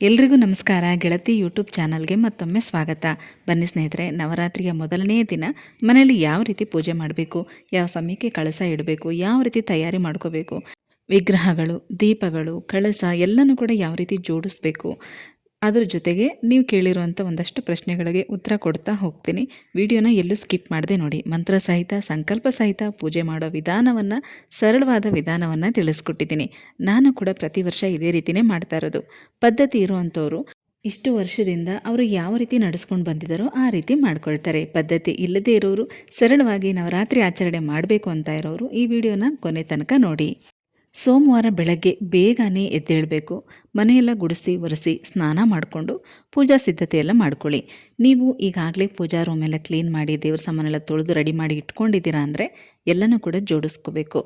ಎಲ್ರಿಗೂ ನಮಸ್ಕಾರ. ಗೆಳತಿ ಯೂಟ್ಯೂಬ್ ಚಾನಲ್ಗೆ ಮತ್ತೊಮ್ಮೆ ಸ್ವಾಗತ. ಬನ್ನಿ ಸ್ನೇಹಿತರೆ, ನವರಾತ್ರಿಯ ಮೊದಲನೆಯ ದಿನ. ಮನೆಯಲ್ಲಿ ಯಾವ ರೀತಿ ಪೂಜೆ ಮಾಡಬೇಕು? ಯಾವ ಸಮಯಕ್ಕೆ ಕಳಸ ಇಡಬೇಕು? ಯಾವ ರೀತಿ ತಯಾರಿ ಮಾಡ್ಕೋಬೇಕು? ವಿಗ್ರಹಗಳು, ದೀಪಗಳು, ಕಳಸ ಎಲ್ಲನೂ ಕೂಡ ಯಾವ ರೀತಿ ಜೋಡಿಸ್ಬೇಕು? ಅದ್ರ ಜೊತೆಗೆ ನೀವು ಕೇಳಿರುವಂಥ ಒಂದಷ್ಟು ಪ್ರಶ್ನೆಗಳಿಗೆ ಉತ್ತರ ಕೊಡ್ತಾ ಹೋಗ್ತೀನಿ. ವಿಡಿಯೋನ ಎಲ್ಲೂ ಸ್ಕಿಪ್ ಮಾಡದೆ ನೋಡಿ. ಮಂತ್ರ ಸಹಿತ, ಸಂಕಲ್ಪ ಸಹಿತ ಪೂಜೆ ಮಾಡೋ ವಿಧಾನವನ್ನು, ಸರಳವಾದ ವಿಧಾನವನ್ನು ತಿಳಿಸ್ಕೊಟ್ಟಿದ್ದೀನಿ. ನಾನು ಕೂಡ ಪ್ರತಿ ವರ್ಷ ಇದೇ ರೀತಿಯೇ ಮಾಡ್ತಾ ಇರೋದು. ಪದ್ಧತಿ ಇರುವಂಥವ್ರು ಇಷ್ಟು ವರ್ಷದಿಂದ ಅವರು ಯಾವ ರೀತಿ ನಡೆಸ್ಕೊಂಡು ಬಂದಿದ್ದಾರೋ ಆ ರೀತಿ ಮಾಡ್ಕೊಳ್ತಾರೆ. ಪದ್ಧತಿ ಇಲ್ಲದೇ ಇರೋರು ಸರಳವಾಗಿ ನವರಾತ್ರಿ ಆಚರಣೆ ಮಾಡಬೇಕು ಅಂತ ಇರೋರು ಈ ವಿಡಿಯೋನ ಕೊನೆ ತನಕ ನೋಡಿ. ಸೋಮವಾರ ಬೆಳಗ್ಗೆ ಬೇಗನೆ ಎದ್ದೇಳಬೇಕು. ಮನೆಯೆಲ್ಲ ಗುಡಿಸಿ, ಒರೆಸಿ, ಸ್ನಾನ ಮಾಡಿಕೊಂಡು ಪೂಜಾ ಸಿದ್ಧತೆ ಎಲ್ಲ ಮಾಡ್ಕೊಳ್ಳಿ. ನೀವು ಈಗಾಗಲೇ ಪೂಜಾ ರೂಮ್ ಎಲ್ಲ ಕ್ಲೀನ್ ಮಾಡಿ ದೇವ್ರ ಸಾಮಾನೆಲ್ಲ ತೊಳೆದು ರೆಡಿ ಮಾಡಿ ಇಟ್ಕೊಂಡಿದ್ದೀರಾ ಅಂದರೆ ಎಲ್ಲನೂ ಕೂಡ ಜೋಡಿಸ್ಕೋಬೇಕು.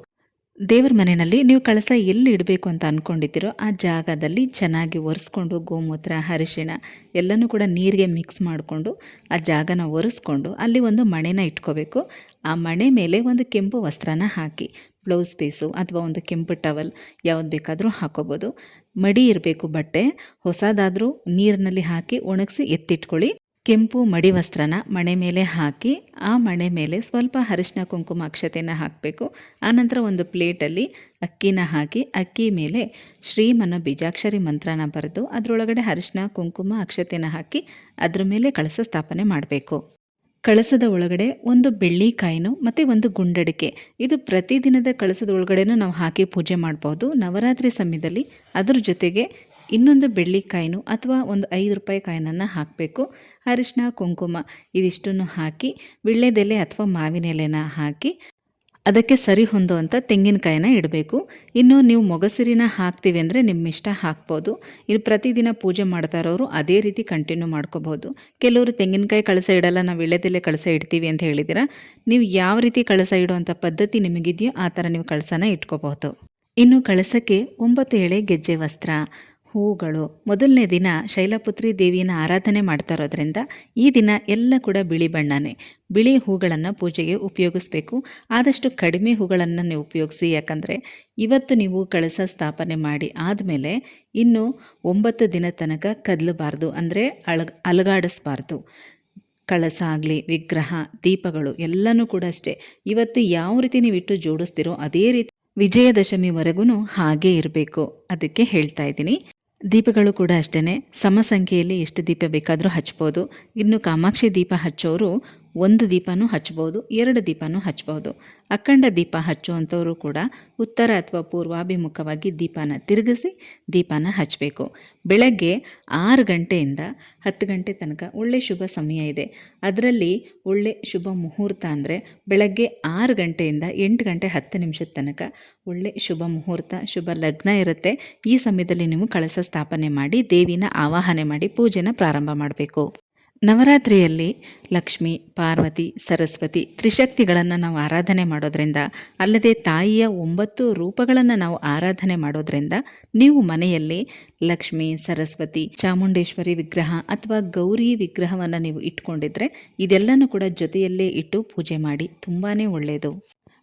ದೇವ್ರ ಮನೆಯಲ್ಲಿ ನೀವು ಕಳಸ ಎಲ್ಲಿ ಇಡಬೇಕು ಅಂತ ಅಂದ್ಕೊಂಡಿದ್ದೀರೋ ಆ ಜಾಗದಲ್ಲಿ ಚೆನ್ನಾಗಿ ಒರೆಸ್ಕೊಂಡು ಗೋಮೂತ್ರ, ಅರಿಶಿಣ ಎಲ್ಲನೂ ಕೂಡ ನೀರಿಗೆ ಮಿಕ್ಸ್ ಮಾಡಿಕೊಂಡು ಆ ಜಾಗನ ಒರೆಸ್ಕೊಂಡು ಅಲ್ಲಿ ಒಂದು ಮಣೆನ ಇಟ್ಕೋಬೇಕು. ಆ ಮಣೆ ಮೇಲೆ ಒಂದು ಕೆಂಪು ವಸ್ತ್ರನ ಹಾಕಿ ಬ್ಲೌಸ್ ಪೀಸು ಅಥವಾ ಒಂದು ಕೆಂಪು ಟವಲ್ ಯಾವ್ದು ಬೇಕಾದರೂ ಹಾಕೋಬೋದು. ಮಡಿ ಇರಬೇಕು ಬಟ್ಟೆ, ಹೊಸದಾದರೂ ನೀರಿನಲ್ಲಿ ಹಾಕಿ ಒಣಗಿಸಿ ಎತ್ತಿಟ್ಕೊಳ್ಳಿ. ಕೆಂಪು ಮಡಿ ವಸ್ತ್ರನ ಮಣೆ ಮೇಲೆ ಹಾಕಿ, ಆ ಮಣೆ ಮೇಲೆ ಸ್ವಲ್ಪ ಅರಿಶಿನ ಕುಂಕುಮ ಅಕ್ಷತೆಯನ್ನು ಹಾಕಬೇಕು. ಆನಂತರ ಒಂದು ಪ್ಲೇಟಲ್ಲಿ ಅಕ್ಕಿನ ಹಾಕಿ, ಅಕ್ಕಿ ಮೇಲೆ ಶ್ರೀಮನ ಬೀಜಾಕ್ಷರಿ ಮಂತ್ರನ ಬರೆದು, ಅದರೊಳಗಡೆ ಅರಿಶಿನ ಕುಂಕುಮ ಅಕ್ಷತೆನ ಹಾಕಿ, ಅದ್ರ ಮೇಲೆ ಕಳಸ ಸ್ಥಾಪನೆ ಮಾಡಬೇಕು. ಕಳಸದ ಒಳಗಡೆ ಒಂದು ಬೆಳ್ಳಿ ಕಾಯಿನು ಮತ್ತು ಒಂದು ಗುಂಡಡಿಕೆ. ಇದು ಪ್ರತಿದಿನದ ಕಳಸದ ಒಳಗಡೆನೂ ನಾವು ಹಾಕಿ ಪೂಜೆ ಮಾಡ್ಬೋದು. ನವರಾತ್ರಿ ಸಮಯದಲ್ಲಿ ಅದರ ಜೊತೆಗೆ ಇನ್ನೊಂದು ಬೆಳ್ಳಿ ಕಾಯಿನು ಅಥವಾ ಒಂದು ಐದು ರೂಪಾಯಿ ಕಾಯಿನನ್ನು ಹಾಕಬೇಕು. ಅರಿಶಿನ ಕುಂಕುಮ ಇದಿಷ್ಟನ್ನು ಹಾಕಿ, ವಿಳ್ಳೆದೆಲೆ ಅಥವಾ ಮಾವಿನ ಎಲೆನ ಹಾಕಿ, ಅದಕ್ಕೆ ಸರಿ ಹೊಂದುವಂಥ ತೆಂಗಿನಕಾಯಿನ ಇಡಬೇಕು. ಇನ್ನು ನೀವು ಮೊಗಸಿರಿನ ಹಾಕ್ತೀವಿ ಅಂದರೆ ನಿಮ್ಮ ಇಷ್ಟ ಹಾಕ್ಬೋದು. ಇನ್ನು ಪ್ರತಿದಿನ ಪೂಜೆ ಮಾಡ್ತಾ ಇರೋರು ಅದೇ ರೀತಿ ಕಂಟಿನ್ಯೂ ಮಾಡ್ಕೋಬೋದು. ಕೆಲವರು ತೆಂಗಿನಕಾಯಿ ಕಳಸ ಇಡಲ್ಲ, ನಾವು ವಿಳ್ಳೆದೆಲೆ ಕಳಸ ಇಡ್ತೀವಿ ಅಂತ ಹೇಳಿದಿರಾ ನೀವು ಯಾವ ರೀತಿ ಕಳಸ ಇಡುವಂಥ ಪದ್ಧತಿ ನಿಮಗಿದೆಯೋ ಆ ಥರ ನೀವು ಕಳಸನ ಇಟ್ಕೋಬಹುದು ಇನ್ನು ಕಳಸಕ್ಕೆ ಒಂಬತ್ತು ಎಳೆ ಗೆಜ್ಜೆ ವಸ್ತ್ರ ಹೂಗಳು ಮೊದಲನೇ ದಿನ ಶೈಲಪುತ್ರಿ ದೇವಿಯನ್ನು ಆರಾಧನೆ ಮಾಡ್ತಾ ಇರೋದ್ರಿಂದ ಈ ದಿನ ಎಲ್ಲ ಕೂಡ ಬಿಳಿ ಬಣ್ಣನೇ. ಬಿಳಿ ಹೂಗಳನ್ನು ಪೂಜೆಗೆ ಉಪಯೋಗಿಸ್ಬೇಕು. ಆದಷ್ಟು ಕಡಿಮೆ ಹೂಗಳನ್ನು ನೀವು ಉಪಯೋಗಿಸಿ. ಯಾಕಂದರೆ ಇವತ್ತು ನೀವು ಕಳಸ ಸ್ಥಾಪನೆ ಮಾಡಿ ಆದಮೇಲೆ ಇನ್ನು ಒಂಬತ್ತು ದಿನ ತನಕ ಕದಲಬಾರ್ದು. ಅಂದರೆ ಅಳಗ, ಅಲಗಾಡಿಸ್ಬಾರ್ದು. ಕಳಸ ಆಗಲಿ, ವಿಗ್ರಹ, ದೀಪಗಳು ಎಲ್ಲನೂ ಕೂಡ ಅಷ್ಟೇ. ಇವತ್ತು ಯಾವ ರೀತಿ ನೀವು ಇಟ್ಟು ಜೋಡಿಸ್ತಿರೋ ಅದೇ ರೀತಿ ವಿಜಯದಶಮಿವರೆಗೂ ಹಾಗೇ ಇರಬೇಕು. ಅದಕ್ಕೆ ಹೇಳ್ತಾ ಇದ್ದೀನಿ. ದೀಪಗಳು ಕೂಡ ಅಷ್ಟೇ ಸಮ ಸಂಖ್ಯೆಯಲ್ಲಿ ಎಷ್ಟು ದೀಪ ಬೇಕಾದರೂ ಹಚ್ಬೋದು. ಇನ್ನು ಕಾಮಾಕ್ಷಿ ದೀಪ ಹಚ್ಚೋರು ಒಂದು ದೀಪನೂ ಹಚ್ಬೋದು, ಎರಡು ದೀಪನೂ ಹಚ್ಬೋದು. ಅಖಂಡ ದೀಪ ಹಚ್ಚುವಂಥವರು ಕೂಡ ಉತ್ತರ ಅಥವಾ ಪೂರ್ವಾಭಿಮುಖವಾಗಿ ದೀಪನ ತಿರುಗಿಸಿ ದೀಪನ ಹಚ್ಚಬೇಕು ಬೆಳಗ್ಗೆ ಆರು ಗಂಟೆಯಿಂದ ಹತ್ತು ಗಂಟೆ ತನಕ ಒಳ್ಳೆ ಶುಭ ಸಮಯ ಇದೆ. ಅದರಲ್ಲಿ ಒಳ್ಳೆ ಶುಭ ಮುಹೂರ್ತ ಅಂದರೆ ಬೆಳಗ್ಗೆ ಆರು ಗಂಟೆಯಿಂದ ಎಂಟು ಗಂಟೆ ಹತ್ತು ನಿಮಿಷದ ತನಕ ಒಳ್ಳೆ ಶುಭ ಮುಹೂರ್ತ, ಶುಭ ಲಗ್ನ ಇರುತ್ತೆ. ಈ ಸಮಯದಲ್ಲಿ ನೀವು ಕಳಸ ಸ್ಥಾಪನೆ ಮಾಡಿ ದೇವಿನ ಆವಾಹನೆ ಮಾಡಿ ಪೂಜೆನ ಪ್ರಾರಂಭ ಮಾಡಬೇಕು. ನವರಾತ್ರಿಯಲ್ಲಿ ಲಕ್ಷ್ಮಿ, ಪಾರ್ವತಿ, ಸರಸ್ವತಿ ತ್ರಿಶಕ್ತಿಗಳನ್ನು ನಾವು ಆರಾಧನೆ ಮಾಡೋದ್ರಿಂದ, ಅಲ್ಲದೆ ತಾಯಿಯ ಒಂಬತ್ತು ರೂಪಗಳನ್ನು ನಾವು ಆರಾಧನೆ ಮಾಡೋದ್ರಿಂದ ನೀವು ಮನೆಯಲ್ಲಿ ಲಕ್ಷ್ಮಿ, ಸರಸ್ವತಿ, ಚಾಮುಂಡೇಶ್ವರಿ ವಿಗ್ರಹ ಅಥವಾ ಗೌರಿ ವಿಗ್ರಹವನ್ನು ನೀವು ಇಟ್ಕೊಂಡಿದ್ರೆ ಇದೆಲ್ಲನೂ ಕೂಡ ಜೊತೆಯಲ್ಲೇ ಇಟ್ಟು ಪೂಜೆ ಮಾಡಿ ತುಂಬಾ ಒಳ್ಳೆಯದು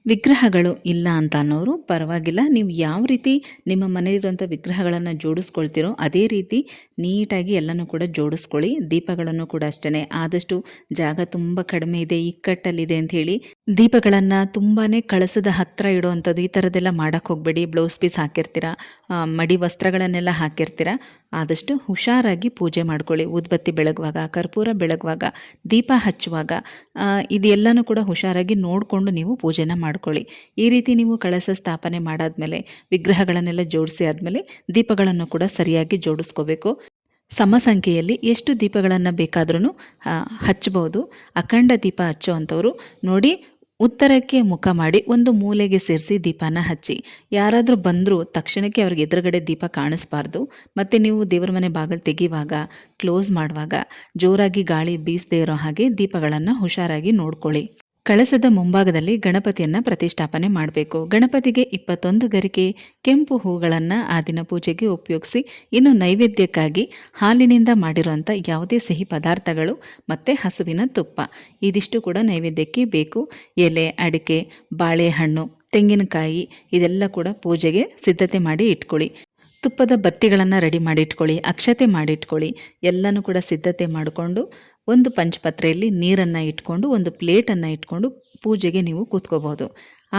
ವಿಗ್ರಹಗಳು ಇಲ್ಲ ಅಂತ ಅನ್ನೋರು ಪರವಾಗಿಲ್ಲ. ನೀವು ಯಾವ ರೀತಿ ನಿಮ್ಮ ಮನೆಯಲ್ಲಿರುವಂಥ ವಿಗ್ರಹಗಳನ್ನು ಜೋಡಿಸ್ಕೊಳ್ತೀರೋ ಅದೇ ರೀತಿ ನೀಟಾಗಿ ಎಲ್ಲನೂ ಕೂಡ ಜೋಡಿಸ್ಕೊಳ್ಳಿ. ದೀಪಗಳನ್ನು ಕೂಡ ಅಷ್ಟೇ ಆದಷ್ಟು ಜಾಗ ತುಂಬ ಕಡಿಮೆ ಇದೆ ಇಕ್ಕಟ್ಟಲ್ಲಿದೆ ಅಂಥೇಳಿ ದೀಪಗಳನ್ನು ತುಂಬಾ ಕಳಸದ ಹತ್ತಿರ ಇಡುವಂಥದ್ದು ಈ ಥರದ್ದೆಲ್ಲ ಮಾಡೋಕ್ಕೆ ಹೋಗಬೇಡಿ. ಬ್ಲೌಸ್ ಪೀಸ್ ಹಾಕಿರ್ತೀರ ಮಡಿ ವಸ್ತ್ರಗಳನ್ನೆಲ್ಲ ಹಾಕಿರ್ತೀರ, ಆದಷ್ಟು ಹುಷಾರಾಗಿ ಪೂಜೆ ಮಾಡ್ಕೊಳ್ಳಿ. ಊದ್ಬತ್ತಿ ಬೆಳಗುವಾಗ, ಕರ್ಪೂರ ಬೆಳಗುವಾಗ, ದೀಪ ಹಚ್ಚುವಾಗ ಇದೆಲ್ಲನೂ ಕೂಡ ಹುಷಾರಾಗಿ ನೋಡಿಕೊಂಡು ನೀವು ಪೂಜೆನ ಮಾಡ್ಕೊಳ್ಳಿ. ಈ ರೀತಿ ನೀವು ಕಳಸ ಸ್ಥಾಪನೆ ಮಾಡಾದ್ಮೇಲೆ, ವಿಗ್ರಹಗಳನ್ನೆಲ್ಲ ಜೋಡಿಸಿ ಆದಮೇಲೆ ದೀಪಗಳನ್ನು ಕೂಡ ಸರಿಯಾಗಿ ಜೋಡಿಸ್ಕೋಬೇಕು. ಸಮ ಸಂಖ್ಯೆಯಲ್ಲಿ ಎಷ್ಟು ದೀಪಗಳನ್ನು ಬೇಕಾದ್ರೂ ಹಚ್ಚಬಹುದು. ಅಖಂಡ ದೀಪ ಹಚ್ಚುವಂಥವ್ರು ನೋಡಿ, ಉತ್ತರಕ್ಕೆ ಮುಖ ಮಾಡಿ ಒಂದು ಮೂಲೆಗೆ ಸೇರಿಸಿ ದೀಪನ ಹಚ್ಚಿ. ಯಾರಾದರೂ ಬಂದರೂ ತಕ್ಷಣಕ್ಕೆ ಅವ್ರಿಗೆ ಎದುರುಗಡೆ ದೀಪ ಕಾಣಿಸ್ಬಾರ್ದು. ಮತ್ತು ನೀವು ದೇವರ ಮನೆ ಬಾಗಿಲು ತೆಗೆಯುವಾಗ ಕ್ಲೋಸ್ ಮಾಡುವಾಗ ಜೋರಾಗಿ ಗಾಳಿ ಬೀಸದೇ ಇರೋ ಹಾಗೆ ದೀಪಗಳನ್ನು ಹುಷಾರಾಗಿ ನೋಡ್ಕೊಳ್ಳಿ. ಕಳಸದ ಮುಂಭಾಗದಲ್ಲಿ ಗಣಪತಿಯನ್ನು ಪ್ರತಿಷ್ಠಾಪನೆ ಮಾಡಬೇಕು. ಗಣಪತಿಗೆ ಇಪ್ಪತ್ತೊಂದು ಗರಿಕೆ ಕೆಂಪು ಹೂಗಳನ್ನು ಆ ದಿನ ಪೂಜೆಗೆ ಉಪಯೋಗಿಸಿ, ಇನ್ನು ನೈವೇದ್ಯಕ್ಕಾಗಿ ಹಾಲಿನಿಂದ ಮಾಡಿರುವಂಥ ಯಾವುದೇ ಸಿಹಿ ಪದಾರ್ಥಗಳು ಮತ್ತು ಹಸುವಿನ ತುಪ್ಪ. ಇದಿಷ್ಟು ಕೂಡ ನೈವೇದ್ಯಕ್ಕೆ ಬೇಕು. ಎಲೆ, ಅಡಿಕೆ, ಬಾಳೆಹಣ್ಣು, ತೆಂಗಿನಕಾಯಿ, ಇದೆಲ್ಲ ಕೂಡ ಪೂಜೆಗೆ ಸಿದ್ಧತೆ ಮಾಡಿ ಇಟ್ಕೊಳ್ಳಿ. ತುಪ್ಪದ ಬತ್ತಿಗಳನ್ನು ರೆಡಿ ಮಾಡಿಟ್ಕೊಳ್ಳಿ, ಅಕ್ಷತೆ ಮಾಡಿಟ್ಕೊಳ್ಳಿ, ಎಲ್ಲನೂ ಕೂಡ ಸಿದ್ಧತೆ ಮಾಡಿಕೊಂಡು ಒಂದು ಪಂಚಪತ್ರೆಯಲ್ಲಿ ನೀರನ್ನು ಇಟ್ಕೊಂಡು, ಒಂದು ಪ್ಲೇಟನ್ನು ಇಟ್ಕೊಂಡು ಪೂಜೆಗೆ ನೀವು ಕೂತ್ಕೋಬೋದು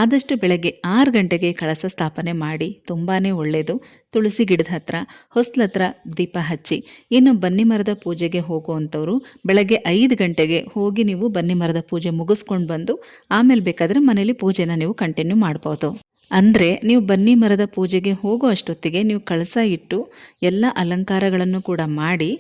ಆದಷ್ಟು ಬೆಳಗ್ಗೆ ಆರು ಗಂಟೆಗೆ ಕಳಸ ಸ್ಥಾಪನೆ ಮಾಡಿ ತುಂಬಾ ಒಳ್ಳೆಯದು. ತುಳಸಿ ಗಿಡದ ಹತ್ರ, ಹೊಸ್ಲ ಹತ್ರ ದೀಪ ಹಚ್ಚಿ. ಇನ್ನು ಬನ್ನಿ ಮರದ ಪೂಜೆಗೆ ಹೋಗುವಂಥವ್ರು ಬೆಳಗ್ಗೆ ಐದು ಗಂಟೆಗೆ ಹೋಗಿ ನೀವು ಬನ್ನಿ ಮರದ ಪೂಜೆ ಮುಗಿಸ್ಕೊಂಡು ಬಂದು, ಆಮೇಲೆ ಬೇಕಾದರೆ ಮನೇಲಿ ಪೂಜೆನ ನೀವು ಕಂಟಿನ್ಯೂ ಮಾಡ್ಬೋದು. ಅಂದರೆ ನೀವು ಬನ್ನಿ ಮರದ ಪೂಜೆಗೆ ಹೋಗೋ ಅಷ್ಟೊತ್ತಿಗೆ ನೀವು ಕಳಸ ಇಟ್ಟು ಎಲ್ಲ ಅಲಂಕಾರಗಳನ್ನು ಕೂಡ ಮಾಡಿ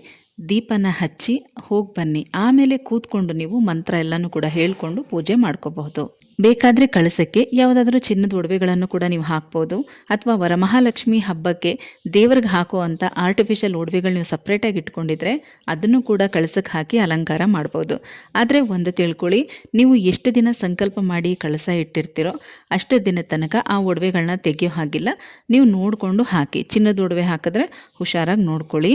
ದೀಪನ ಹಚ್ಚಿ ಹೋಗಿ ಬನ್ನಿ. ಆಮೇಲೆ ಕೂತ್ಕೊಂಡು ನೀವು ಮಂತ್ರ ಎಲ್ಲನೂ ಕೂಡ ಹೇಳ್ಕೊಂಡು ಪೂಜೆ ಮಾಡ್ಕೋಬಹುದು. ಬೇಕಾದರೆ ಕಳಸಕ್ಕೆ ಯಾವುದಾದ್ರೂ ಚಿನ್ನದ ಒಡವೆಗಳನ್ನು ಕೂಡ ನೀವು ಹಾಕ್ಬೋದು. ಅಥವಾ ವರಮಹಾಲಕ್ಷ್ಮಿ ಹಬ್ಬಕ್ಕೆ ದೇವ್ರಿಗೆ ಹಾಕುವಂಥ ಆರ್ಟಿಫಿಷಿಯಲ್ ಒಡವೆಗಳು ನೀವು ಸಪ್ರೇಟಾಗಿ ಇಟ್ಕೊಂಡಿದ್ರೆ ಅದನ್ನು ಕೂಡ ಕಳಸಕ್ಕೆ ಹಾಕಿ ಅಲಂಕಾರ ಮಾಡ್ಬೋದು. ಆದರೆ ಒಂದು ತಿಳ್ಕೊಳ್ಳಿ, ನೀವು ಎಷ್ಟು ದಿನ ಸಂಕಲ್ಪ ಮಾಡಿ ಕಳಸ ಇಟ್ಟಿರ್ತೀರೋ ಅಷ್ಟು ದಿನ ತನಕ ಆ ಒಡವೆಗಳನ್ನ ತೆಗೆಯೋ ಹಾಗಿಲ್ಲ. ನೀವು ನೋಡಿಕೊಂಡು ಹಾಕಿ, ಚಿನ್ನದ ಒಡವೆ ಹಾಕಿದ್ರೆ ಹುಷಾರಾಗಿ ನೋಡ್ಕೊಳ್ಳಿ.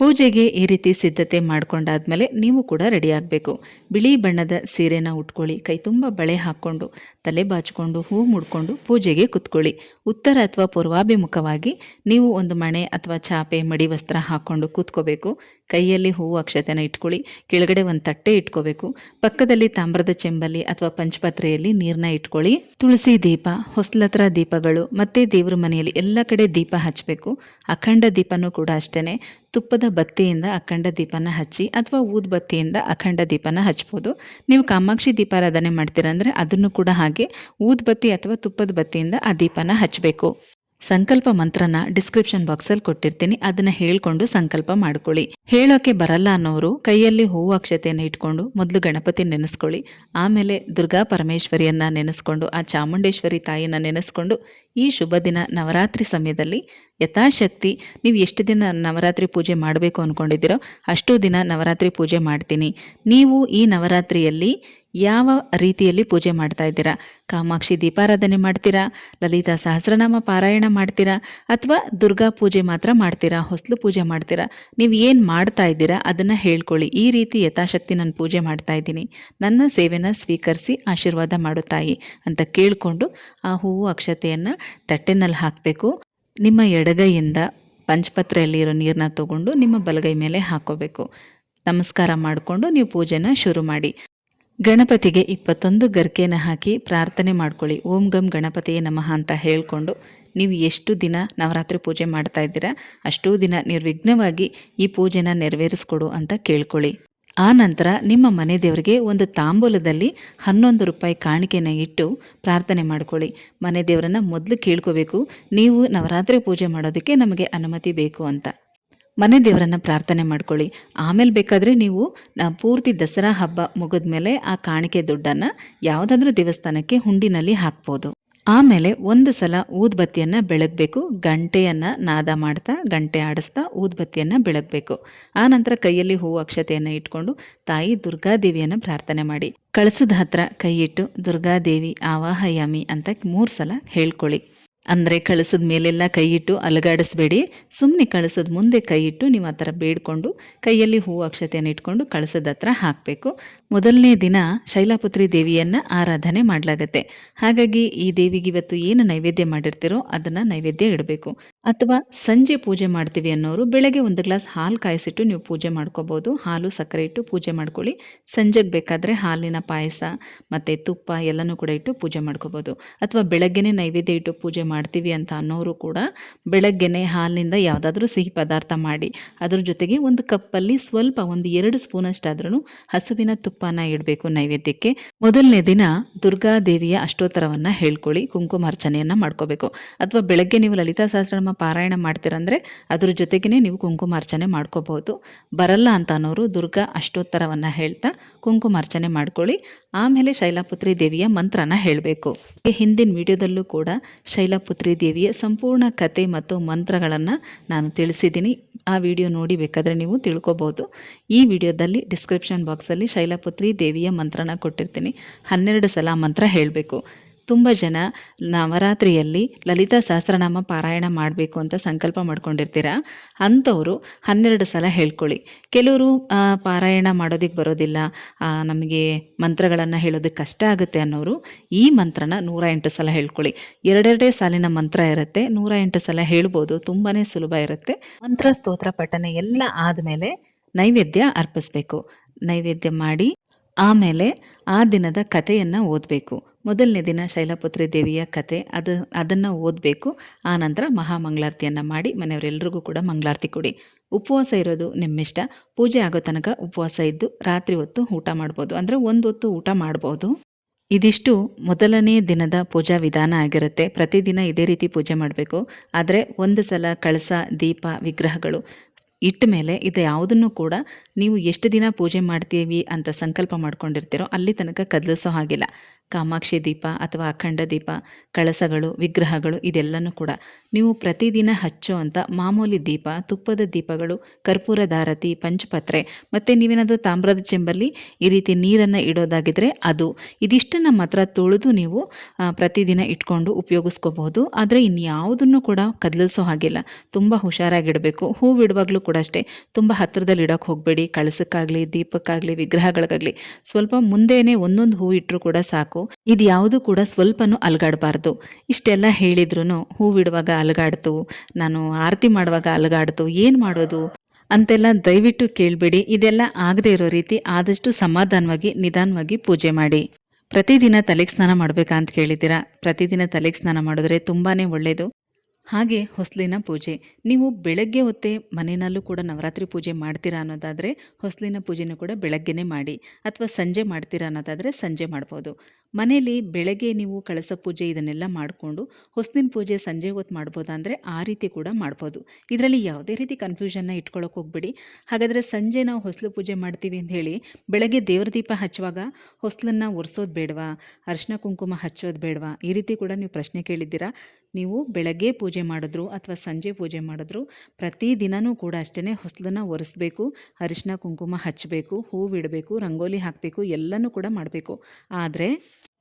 ಪೂಜೆಗೆ ಈ ರೀತಿ ಸಿದ್ಧತೆ ಮಾಡ್ಕೊಂಡಾದ್ಮೇಲೆ ನೀವು ಕೂಡ ರೆಡಿಯಾಗಬೇಕು ಬಿಳಿ ಬಣ್ಣದ ಸೀರೆನ ಉಟ್ಕೊಳ್ಳಿ, ಕೈ ತುಂಬ ಬಳೆ ಹಾಕ್ಕೊಂಡು, ತಲೆ ಬಾಚಿಕೊಂಡು, ಹೂ ಮುಡ್ಕೊಂಡು ಪೂಜೆಗೆ ಕುತ್ಕೊಳ್ಳಿ. ಉತ್ತರ ಅಥವಾ ಪೂರ್ವಾಭಿಮುಖವಾಗಿ ನೀವು ಒಂದು ಮಣೆ ಅಥವಾ ಚಾಪೆ ಮಡಿ ವಸ್ತ್ರ ಹಾಕ್ಕೊಂಡು ಕೂತ್ಕೋಬೇಕು. ಕೈಯಲ್ಲಿ ಹೂವು ಅಕ್ಷತೆನ ಇಟ್ಕೊಳ್ಳಿ, ಕೆಳಗಡೆ ಒಂದು ತಟ್ಟೆ ಇಟ್ಕೋಬೇಕು. ಪಕ್ಕದಲ್ಲಿ ತಾಮ್ರದ ಚೆಂಬಲ್ಲಿ ಅಥವಾ ಪಂಚಪತ್ರೆಯಲ್ಲಿ ನೀರನ್ನ ಇಟ್ಕೊಳ್ಳಿ. ತುಳಸಿ ದೀಪ, ಹೊಸಲತ್ರ ದೀಪಗಳು, ಮತ್ತು ದೇವ್ರ ಮನೆಯಲ್ಲಿ ಎಲ್ಲ ಕಡೆ ದೀಪ ಹಚ್ಚಬೇಕು ಅಖಂಡ ದೀಪನೂ ಕೂಡ ಅಷ್ಟೇ ತುಪ್ಪದ ಬತ್ತಿಯಿಂದ ಅಖಂಡ ದೀಪನ ಹಚ್ಚಿ ಅಥವಾ ಊದ್ ಬತ್ತಿಯಿಂದ ಅಖಂಡ ದೀಪನ ಹಚ್ಬೋದು. ನೀವು ಕಾಮಾಕ್ಷಿ ದೀಪಾರಾಧನೆ ಮಾಡ್ತೀರಂದರೆ ಅದನ್ನು ಕೂಡ ಹಾಗೆ ಊದ್ ಬತ್ತಿ ಅಥವಾ ತುಪ್ಪದ ಬತ್ತಿಯಿಂದ ಆ ದೀಪನ ಹಚ್ಚಬೇಕು ಸಂಕಲ್ಪ ಮಂತ್ರನ ಡಿಸ್ಕ್ರಿಪ್ಷನ್ ಬಾಕ್ಸಲ್ಲಿ ಕೊಟ್ಟಿರ್ತೀನಿ. ಅದನ್ನ ಹೇಳ್ಕೊಂಡು ಸಂಕಲ್ಪ ಮಾಡ್ಕೊಳ್ಳಿ. ಹೇಳೋಕೆ ಬರಲ್ಲ ಅನ್ನೋರು ಕೈಯಲ್ಲಿ ಹೂವು ಅಕ್ಷತೆಯನ್ನು ಇಟ್ಕೊಂಡು ಮೊದಲು ಗಣಪತಿ ನೆನೆಸ್ಕೊಳ್ಳಿ. ಆಮೇಲೆ ದುರ್ಗಾ ಪರಮೇಶ್ವರಿಯನ್ನ ನೆನೆಸ್ಕೊಂಡು, ಆ ಚಾಮುಂಡೇಶ್ವರಿ ತಾಯಿನ ನೆನೆಸ್ಕೊಂಡು ಈ ಶುಭ ದಿನ ನವರಾತ್ರಿ ಸಮಯದಲ್ಲಿ ಯಥಾಶಕ್ತಿ ನೀವು ಎಷ್ಟು ದಿನ ನವರಾತ್ರಿ ಪೂಜೆ ಮಾಡಬೇಕು ಅಂದ್ಕೊಂಡಿದ್ದೀರೋ ಅಷ್ಟು ದಿನ ನವರಾತ್ರಿ ಪೂಜೆ ಮಾಡ್ತೀನಿ. ನೀವು ಈ ನವರಾತ್ರಿಯಲ್ಲಿ ಯಾವ ರೀತಿಯಲ್ಲಿ ಪೂಜೆ ಮಾಡ್ತಾ ಇದ್ದೀರಾ? ಕಾಮಾಕ್ಷಿ ದೀಪಾರಾಧನೆ ಮಾಡ್ತೀರಾ? ಲಲಿತಾ ಸಹಸ್ರನಾಮ ಪಾರಾಯಣ ಮಾಡ್ತೀರಾ? ಅಥವಾ ದುರ್ಗಾ ಪೂಜೆ ಮಾತ್ರ ಮಾಡ್ತೀರಾ? ಹೊಸಲು ಪೂಜೆ ಮಾಡ್ತೀರಾ? ನೀವು ಏನು ಮಾಡ್ತಾ ಇದ್ದೀರಾ? ಅದನ್ನು ಹೇಳ್ಕೊಳ್ಳಿ. ಈ ರೀತಿ ಯಥಾಶಕ್ತಿ ನಾನು ಪೂಜೆ ಮಾಡ್ತಾ ಇದ್ದೀನಿ. ನನ್ನ ಸೇವೆನ ಸ್ವೀಕರಿಸಿ ಆಶೀರ್ವಾದ ಮಾಡು ತಾಯಿ ಅಂತ ಕೇಳಿಕೊಂಡು ಆ ಹೂವು ಅಕ್ಷತೆಯನ್ನು ತಟ್ಟೆನಲ್ಲಿ ಹಾಕಬೇಕು. ನಿಮ್ಮ ಎಡಗೈಯಿಂದ ಪಂಚಪತ್ರೆಯಲ್ಲಿ ಇರೋ ನೀರನ್ನ ತಗೊಂಡು ನಿಮ್ಮ ಬಲಗೈ ಮೇಲೆ ಹಾಕೋಬೇಕು. ನಮಸ್ಕಾರ ಮಾಡಿಕೊಂಡು ನೀವು ಪೂಜೆನ ಶುರು ಮಾಡಿ. ಗಣಪತಿಗೆ ಇಪ್ಪತ್ತೊಂದು ಗರ್ಕೆನ ಹಾಕಿ ಪ್ರಾರ್ಥನೆ ಮಾಡ್ಕೊಳ್ಳಿ. ಓಂ ಗಂ ಗಣಪತಿಯೇ ನಮಃ ಅಂತ ಹೇಳಿಕೊಂಡು ನೀವು ಎಷ್ಟು ದಿನ ನವರಾತ್ರಿ ಪೂಜೆ ಮಾಡ್ತಾ ಇದ್ದೀರಾ, ಅಷ್ಟೂ ದಿನ ನಿರ್ವಿಘ್ನವಾಗಿ ಈ ಪೂಜೆನ ನೆರವೇರಿಸ್ಕೊಡು ಅಂತ ಕೇಳ್ಕೊಳ್ಳಿ. ಆ ನಂತರ ನಿಮ್ಮ ಮನೆ ದೇವರಿಗೆ ಒಂದು ತಾಂಬೂಲದಲ್ಲಿ ಹನ್ನೊಂದು ರೂಪಾಯಿ ಕಾಣಿಕೆನ ಇಟ್ಟು ಪ್ರಾರ್ಥನೆ ಮಾಡ್ಕೊಳ್ಳಿ. ಮನೆ ದೇವರನ್ನು ಮೊದಲು ಕೇಳ್ಕೋಬೇಕು, ನೀವು ನವರಾತ್ರಿ ಪೂಜೆ ಮಾಡೋದಕ್ಕೆ ನಮಗೆ ಅನುಮತಿ ಬೇಕು ಅಂತ. ಮನೆ ದೇವರನ್ನು ಪ್ರಾರ್ಥನೆ ಮಾಡ್ಕೊಳ್ಳಿ. ಆಮೇಲೆ ಬೇಕಾದರೆ ನೀವು ಪೂರ್ತಿ ದಸರಾ ಹಬ್ಬ ಮುಗಿದ ಮೇಲೆ ಆ ಕಾಣಿಕೆ ದುಡ್ಡನ್ನು ಯಾವುದಾದ್ರೂ ದೇವಸ್ಥಾನಕ್ಕೆ ಹುಂಡಿನಲ್ಲಿ ಹಾಕ್ಬೋದು. ಆಮೇಲೆ ಒಂದು ಸಲ ಊದ್ಬತ್ತಿಯನ್ನು ಬೆಳಗಬೇಕು. ಗಂಟೆಯನ್ನು ನಾದ ಮಾಡ್ತಾ, ಗಂಟೆ ಆಡಿಸ್ತಾ ಊದ್ಬತ್ತಿಯನ್ನು ಬೆಳಗಬೇಕು. ಆ ನಂತರ ಕೈಯಲ್ಲಿ ಹೂವು ಅಕ್ಷತೆಯನ್ನು ಇಟ್ಕೊಂಡು ತಾಯಿ ದುರ್ಗಾದೇವಿಯನ್ನು ಪ್ರಾರ್ಥನೆ ಮಾಡಿ. ಕಳಸದ ಹತ್ರ ಕೈಯಿಟ್ಟು, ದುರ್ಗಾದೇವಿ, ಆವಾಹಯಾಮಿ ಅಂತ ಮೂರು ಸಲ ಹೇಳ್ಕೊಳ್ಳಿ. ಅಂದರೆ ಕಳಿಸಿದ ಮೇಲೆಲ್ಲ ಕೈ ಇಟ್ಟು ಅಲಗಾಡಿಸ್ಬೇಡಿ. ಸುಮ್ಮನೆ ಕಳಿಸೋದು ಮುಂದೆ ಕೈ ಇಟ್ಟು ನೀವು ಆ ಥರ ಬೇಡ್ಕೊಂಡು ಕೈಯಲ್ಲಿ ಹೂವು ಅಕ್ಷತೆಯನ್ನು ಇಟ್ಕೊಂಡು ಕಳಸದ ಹತ್ರ ಹಾಕಬೇಕು. ಮೊದಲನೇ ದಿನ ಶೈಲಾಪುತ್ರಿ ದೇವಿಯನ್ನು ಆರಾಧನೆ ಮಾಡಲಾಗತ್ತೆ. ಹಾಗಾಗಿ ಈ ದೇವಿಗೆ ಇವತ್ತು ಏನು ನೈವೇದ್ಯ ಮಾಡಿರ್ತೀರೋ ಅದನ್ನು ನೈವೇದ್ಯ ಇಡಬೇಕು. ಅಥವಾ ಸಂಜೆ ಪೂಜೆ ಮಾಡ್ತೀವಿ ಅನ್ನೋರು ಬೆಳಗ್ಗೆ ಒಂದು ಗ್ಲಾಸ್ ಹಾಲು ಕಾಯಿಸಿಟ್ಟು ನೀವು ಪೂಜೆ ಮಾಡ್ಕೋಬೋದು. ಹಾಲು, ಸಕ್ಕರೆ ಇಟ್ಟು ಪೂಜೆ ಮಾಡ್ಕೊಳ್ಳಿ. ಸಂಜೆಗೆ ಬೇಕಾದರೆ ಹಾಲಿನ ಪಾಯಸ ಮತ್ತು ತುಪ್ಪ ಎಲ್ಲನೂ ಕೂಡ ಇಟ್ಟು ಪೂಜೆ ಮಾಡ್ಕೋಬೋದು. ಅಥವಾ ಬೆಳಗ್ಗೆನೇ ನೈವೇದ್ಯ ಇಟ್ಟು ಪೂಜೆ ಮಾಡ್ತೀವಿ ಅಂತ ಅನ್ನೋರು ಕೂಡ ಬೆಳಗ್ಗೆನೆ ಹಾಲಿನಿಂದ ಯಾವುದಾದ್ರೂ ಸಿಹಿ ಪದಾರ್ಥ ಮಾಡಿ, ಅದ್ರ ಜೊತೆಗೆ ಒಂದು ಕಪ್ಪಲ್ಲಿ ಸ್ವಲ್ಪ ಒಂದು ಎರಡು ಸ್ಪೂನಷ್ಟಾದ್ರೂ ಹಸುವಿನ ತುಪ್ಪನ ಇಡಬೇಕು ನೈವೇದ್ಯಕ್ಕೆ. ಮೊದಲನೇ ದಿನ ದುರ್ಗಾದೇವಿಯ ಅಷ್ಟೋತ್ತರವನ್ನು ಹೇಳ್ಕೊಳ್ಳಿ. ಕುಂಕುಮಾರ್ಚನೆಯನ್ನು ಮಾಡ್ಕೋಬೇಕು. ಅಥವಾ ಬೆಳಗ್ಗೆ ನೀವು ಲಲಿತಾ ಸಹಸ್ರನಾಮ ಪಾರಾಯಣ ಮಾಡ್ತೀರಂದರೆ ಅದ್ರ ಜೊತೆಗೇ ನೀವು ಕುಂಕುಮಾರ್ಚನೆ ಮಾಡ್ಕೋಬೋದು ಬರಲ್ಲ ಅಂತ ಅನ್ನೋರು ದುರ್ಗಾ ಅಷ್ಟೋತ್ತರವನ್ನು ಹೇಳ್ತಾ ಕುಂಕುಮಾರ್ಚನೆ ಮಾಡ್ಕೊಳ್ಳಿ. ಆಮೇಲೆ ಶೈಲಾಪುತ್ರಿ ದೇವಿಯ ಮಂತ್ರನ ಹೇಳಬೇಕು. ಹಿಂದಿನ ವಿಡಿಯೋದಲ್ಲೂ ಕೂಡ ಶೈಲಾಪುತ್ರಿ ದೇವಿಯ ಸಂಪೂರ್ಣ ಕತೆ ಮತ್ತು ಮಂತ್ರಗಳನ್ನು ನಾನು ತಿಳಿಸಿದ್ದೀನಿ. ಆ ವಿಡಿಯೋ ನೋಡಿ ಬೇಕಾದರೆ ನೀವು ತಿಳ್ಕೊಬೋದು ಈ ವಿಡಿಯೋದಲ್ಲಿ ಡಿಸ್ಕ್ರಿಪ್ಷನ್ ಬಾಕ್ಸಲ್ಲಿ ಶೈಲಾಪುತ್ರಿ ದೇವಿಯ ಮಂತ್ರನ ಕೊಟ್ಟಿರ್ತೀನಿ. ಹನ್ನೆರಡು ಸಲ ಮಂತ್ರ ಹೇಳಬೇಕು. ತುಂಬ ಜನ ನವರಾತ್ರಿಯಲ್ಲಿ ಲಲಿತಾ ಸಹಸ್ರನಾಮ ಪಾರಾಯಣ ಮಾಡಬೇಕು ಅಂತ ಸಂಕಲ್ಪ ಮಾಡ್ಕೊಂಡಿರ್ತೀರ? ಅಂಥವರು ಹನ್ನೆರಡು ಸಲ ಹೇಳ್ಕೊಳ್ಳಿ. ಕೆಲವರು ಪಾರಾಯಣ ಮಾಡೋದಕ್ಕೆ ಬರೋದಿಲ್ಲ ನಮಗೆ ಮಂತ್ರಗಳನ್ನು ಹೇಳೋದಕ್ಕೆ ಕಷ್ಟ ಆಗುತ್ತೆ ಅನ್ನೋರು ಈ ಮಂತ್ರನ ನೂರ ಎಂಟು ಸಲ ಹೇಳ್ಕೊಳ್ಳಿ. ಎರಡೆರಡೇ ಸಾಲಿನ ಮಂತ್ರ ಇರುತ್ತೆ ನೂರ ಎಂಟು ಸಲ ಹೇಳ್ಬೋದು ತುಂಬಾ ಸುಲಭ ಇರುತ್ತೆ. ಮಂತ್ರ, ಸ್ತೋತ್ರ, ಪಠನೆ ಎಲ್ಲ ಆದಮೇಲೆ ನೈವೇದ್ಯ ಅರ್ಪಿಸ್ಬೇಕು. ನೈವೇದ್ಯ ಮಾಡಿ ಆಮೇಲೆ ಆ ದಿನದ ಕಥೆಯನ್ನು ಓದಬೇಕು. ಮೊದಲನೇ ದಿನ ಶೈಲಪುತ್ರಿ ದೇವಿಯ ಕತೆ. ಅದು, ಅದನ್ನು ಓದಬೇಕು. ಆ ನಂತರ ಮಹಾಮಂಗಳಾರತಿಯನ್ನು ಮಾಡಿ ಮನೆಯವರೆಲ್ಲರಿಗೂ ಕೂಡ ಮಂಗಳಾರತಿ ಕೊಡಿ. ಉಪವಾಸ ಇರೋದು ನಿಮ್ಮಿಷ್ಟ. ಪೂಜೆ ಆಗೋ ತನಕ ಉಪವಾಸ ಇದ್ದು ರಾತ್ರಿ ಹೊತ್ತು ಊಟ ಮಾಡ್ಬೋದು. ಅಂದರೆ ಒಂದು ಹೊತ್ತು ಊಟ ಮಾಡ್ಬೋದು. ಇದಿಷ್ಟು ಮೊದಲನೇ ದಿನದ ಪೂಜಾ ವಿಧಾನ ಆಗಿರುತ್ತೆ. ಪ್ರತಿದಿನ ಇದೇ ರೀತಿ ಪೂಜೆ ಮಾಡಬೇಕು. ಆದರೆ ಒಂದು ಸಲ ಕಳಸ, ದೀಪ, ವಿಗ್ರಹಗಳು ಇಟ್ಟ ಮೇಲೆ ಇದು ಯಾವುದನ್ನು ಕೂಡ ನೀವು ಎಷ್ಟು ದಿನ ಪೂಜೆ ಮಾಡ್ತೀವಿ ಅಂತ ಸಂಕಲ್ಪ ಮಾಡ್ಕೊಂಡಿರ್ತೀರೋ ಅಲ್ಲಿ ತನಕ ಕದಲಿಸೋ ಹಾಗಿಲ್ಲ. ಕಾಮಾಕ್ಷಿ ದೀಪ ಅಥವಾ ಅಖಂಡ ದೀಪ, ಕಳಸಗಳು, ವಿಗ್ರಹಗಳು ಇದೆಲ್ಲನೂ ಕೂಡ. ನೀವು ಪ್ರತಿದಿನ ಹಚ್ಚೋ ಅಂತ ಮಾಮೂಲಿ ದೀಪ, ತುಪ್ಪದ ದೀಪಗಳು, ಕರ್ಪೂರ ದಾರತಿ ಪಂಚಪತ್ರೆ, ಮತ್ತು ನೀವೇನಾದರೂ ತಾಮ್ರದ ಚೆಂಬಲ್ಲಿ ಈ ರೀತಿ ನೀರನ್ನು ಇಡೋದಾಗಿದ್ದರೆ ಅದು. ಇದಿಷ್ಟನ್ನು ಮಾತ್ರ ತುಳಿದು ನೀವು ಪ್ರತಿದಿನ ಇಟ್ಕೊಂಡು ಉಪಯೋಗಿಸ್ಕೋಬಹುದು. ಆದರೆ ಇನ್ಯಾವುದನ್ನು ಕೂಡ ಕದಲಿಸೋ ಹಾಗಿಲ್ಲ. ತುಂಬ ಹುಷಾರಾಗಿಡಬೇಕು. ಹೂ ಬಿಡುವಾಗಲೂ ಕೂಡ ಅಷ್ಟೇ. ತುಂಬ ಹತ್ತಿರದಲ್ಲಿ ಇಡೋಕ್ಕೆ ಹೋಗಬೇಡಿ. ಕಳಸಕ್ಕಾಗಲಿ, ದೀಪಕ್ಕಾಗಲಿ, ವಿಗ್ರಹಗಳಿಗಾಗಲಿ. ಸ್ವಲ್ಪ ಮುಂದೆಯೇ ಒಂದೊಂದು ಹೂ ಇಟ್ಟರೂ ಕೂಡ ಸಾಕು. ಇದು ಯಾವುದು ಕೂಡ ಸ್ವಲ್ಪನೂ ಅಲಗಾಡಬಾರ್ದು. ಇಷ್ಟೆಲ್ಲ ಹೇಳಿದ್ರು ಹೂವಿಡುವಾಗ ಅಲಗಾಡ್ತು, ನಾನು ಆರತಿ ಮಾಡುವಾಗ ಅಲಗಾಡ್ತು, ಏನು ಮಾಡೋದು? ಅಂತೆಲ್ಲ ದಯವಿಟ್ಟು ಕೇಳಬೇಡಿ. ಇದೆಲ್ಲ ಆಗದೇ ಇರೋ ರೀತಿ ಆದಷ್ಟು ಸಮಾಧಾನವಾಗಿ, ನಿಧಾನವಾಗಿ ಪೂಜೆ ಮಾಡಿ. ಪ್ರತಿದಿನ ತಲೆಗೆ ಸ್ನಾನ ಮಾಡಬೇಕಂತ ಕೇಳಿದ್ದೀರಾ? ಪ್ರತಿದಿನ ತಲೆಗೆ ಸ್ನಾನ ಮಾಡಿದ್ರೆ ತುಂಬಾ ಒಳ್ಳೆಯದು ಹಾಗೆ ಹೊಸಲಿನ ಪೂಜೆ. ನೀವು ಬೆಳಗ್ಗೆ ಹೊತ್ತೇ ಮನೆಯಲ್ಲೂ ಕೂಡ ನವರಾತ್ರಿ ಪೂಜೆ ಮಾಡ್ತೀರಾ ಅನ್ನೋದಾದರೆ, ಹೊಸಲಿನ ಪೂಜೆನೂ ಕೂಡ ಬೆಳಗ್ಗೆನೇ ಮಾಡಿ. ಅಥವಾ ಸಂಜೆ ಮಾಡ್ತೀರಾ ಅನ್ನೋದಾದರೆ ಸಂಜೆ ಮಾಡ್ಬೋದು. ಮನೆಯಲ್ಲಿ ಬೆಳಗ್ಗೆ ನೀವು ಕಳಸ ಪೂಜೆ ಇದನ್ನೆಲ್ಲ ಮಾಡಿಕೊಂಡು ಹೊಸ್ಲಿನ ಪೂಜೆ ಸಂಜೆ ಹೊತ್ತು ಮಾಡ್ಬೋದಾ ಆ ರೀತಿ ಕೂಡ ಮಾಡ್ಬೋದು. ಇದರಲ್ಲಿ ಯಾವುದೇ ರೀತಿ ಕನ್ಫ್ಯೂಷನ್ನ ಇಟ್ಕೊಳ್ಳೋಕೆ ಹೋಗ್ಬೇಡಿ. ಹಾಗಾದರೆ ಸಂಜೆ ನಾವು ಹೊಸಲು ಪೂಜೆ ಮಾಡ್ತೀವಿ ಅಂತ ಹೇಳಿ ಬೆಳಗ್ಗೆ ದೇವ್ರ ದೀಪ ಹಚ್ಚುವಾಗ ಹೊಸಲನ್ನು ಒರೆಸೋದು ಬೇಡವಾ? ಅರಿಶಿನ ಕುಂಕುಮ ಹಚ್ಚೋದು ಬೇಡವಾ? ಈ ರೀತಿ ಕೂಡ ನೀವು ಪ್ರಶ್ನೆ ಕೇಳಿದ್ದೀರಾ? ನೀವು ಬೆಳಗ್ಗೆ ಪೂಜೆ ಮಾಡಿದ್ರು ಅಥವಾ ಸಂಜೆ ಪೂಜೆ ಮಾಡಿದ್ರು ಪ್ರತಿದಿನವೂ ಕೂಡ ಅಷ್ಟೇ ಹೊಸ್ಲನ್ನು ಒರೆಸ್ಬೇಕು, ಅರಿಶಿನ ಕುಂಕುಮ ಹಚ್ಚಬೇಕು ಹೂವಿಡಬೇಕು ರಂಗೋಲಿ ಹಾಕಬೇಕು, ಎಲ್ಲನೂ ಕೂಡ ಮಾಡಬೇಕು. ಆದರೆ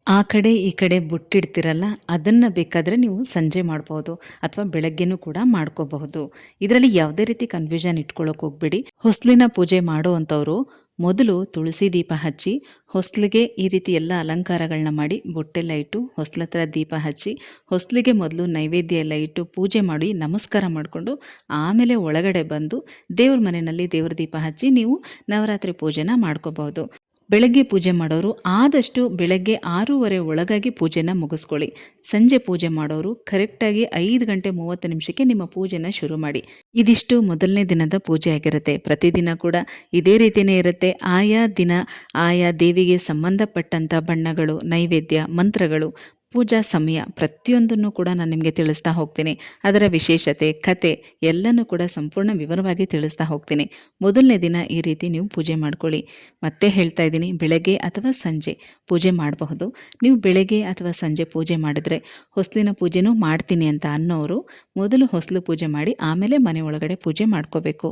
ಆ ಕಡೆ ಈ ಕಡೆ ಬುಟ್ಟಿಡ್ತಿರಲ್ಲ, ಅದನ್ನು ಬೇಕಾದರೆ ನೀವು ಸಂಜೆ ಮಾಡ್ಬೋದು ಅಥವಾ ಬೆಳಗ್ಗೆನೂ ಕೂಡ ಮಾಡ್ಕೋಬಹುದು. ಇದರಲ್ಲಿ ಯಾವುದೇ ರೀತಿ ಕನ್ಫ್ಯೂಷನ್ ಇಟ್ಕೊಳ್ಳೋಕೆ ಹೋಗ್ಬೇಡಿ. ಹೊಸ್ಲಿನ ಪೂಜೆ ಮಾಡುವಂಥವ್ರು ಮೊದಲು ತುಳಸಿ ದೀಪ ಹಚ್ಚಿ, ಹೊಸ್ಲಿಗೆ ಈ ರೀತಿ ಎಲ್ಲ ಅಲಂಕಾರಗಳನ್ನ ಮಾಡಿ ಬೊಟ್ಟೆಲ್ಲ ಇಟ್ಟು ಹೊಸ್ಲ ಹತ್ರ ದೀಪ ಹಚ್ಚಿ, ಹೊಸ್ಲಿಗೆ ಮೊದಲು ನೈವೇದ್ಯ ಎಲ್ಲ ಇಟ್ಟು ಪೂಜೆ ಮಾಡಿ ನಮಸ್ಕಾರ ಮಾಡಿಕೊಂಡು ಆಮೇಲೆ ಒಳಗಡೆ ಬಂದು ದೇವ್ರ ಮನೆಯಲ್ಲಿ ದೇವ್ರ ದೀಪ ಹಚ್ಚಿ ನೀವು ನವರಾತ್ರಿ ಪೂಜೆನ ಮಾಡ್ಕೋಬಹುದು. ಬೆಳಗ್ಗೆ ಪೂಜೆ ಮಾಡೋರು ಆದಷ್ಟು ಬೆಳಗ್ಗೆ ಆರೂವರೆ ಒಳಗಾಗಿ ಪೂಜೆನ ಮುಗಿಸ್ಕೊಳ್ಳಿ. ಸಂಜೆ ಪೂಜೆ ಮಾಡೋರು ಕರೆಕ್ಟಾಗಿ ಐದು ಗಂಟೆ ಮೂವತ್ತು ನಿಮಿಷಕ್ಕೆ ನಿಮ್ಮ ಪೂಜೆನ ಶುರು ಮಾಡಿ. ಇದಿಷ್ಟು ಮೊದಲನೇ ದಿನದ ಪೂಜೆ ಆಗಿರುತ್ತೆ. ಪ್ರತಿದಿನ ಕೂಡ ಇದೇ ರೀತಿಯೇ ಇರುತ್ತೆ. ಆಯಾ ದಿನ ಆಯಾ ದೇವಿಗೆ ಸಂಬಂಧಪಟ್ಟಂಥ ಬಣ್ಣಗಳು, ನೈವೇದ್ಯ, ಮಂತ್ರಗಳು ಪೂಜಾ ಸಮಯ ಪ್ರತಿಯೊಂದನ್ನು ಕೂಡ ನಾನು ನಿಮಗೆ ತಿಳಿಸ್ತಾ ಹೋಗ್ತೀನಿ. ಅದರ ವಿಶೇಷತೆ, ಕತೆ ಎಲ್ಲನೂ ಕೂಡ ಸಂಪೂರ್ಣ ವಿವರವಾಗಿ ತಿಳಿಸ್ತಾ ಹೋಗ್ತೀನಿ. ಮೊದಲನೇ ದಿನ ಈ ರೀತಿ ನೀವು ಪೂಜೆ ಮಾಡ್ಕೊಳ್ಳಿ. ಮತ್ತೆ ಹೇಳ್ತಾ ಇದ್ದೀನಿ, ಬೆಳಗ್ಗೆ ಅಥವಾ ಸಂಜೆ ಪೂಜೆ ಮಾಡಬಹುದು. ನೀವು ಬೆಳಗ್ಗೆ ಅಥವಾ ಸಂಜೆ ಪೂಜೆ ಮಾಡಿದರೆ ಹೊಸಲಿನ ಪೂಜೆನೂ ಮಾಡ್ತೀನಿ ಅಂತ ಅನ್ನೋರು ಮೊದಲು ಹೊಸಲು ಪೂಜೆ ಮಾಡಿ ಆಮೇಲೆ ಮನೆ ಒಳಗಡೆ ಪೂಜೆ ಮಾಡ್ಕೋಬೇಕು.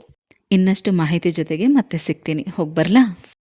ಇನ್ನಷ್ಟು ಮಾಹಿತಿ ಜೊತೆಗೆ ಮತ್ತೆ ಸಿಗ್ತೀನಿ. ಹೋಗಿ ಬರಲಾ?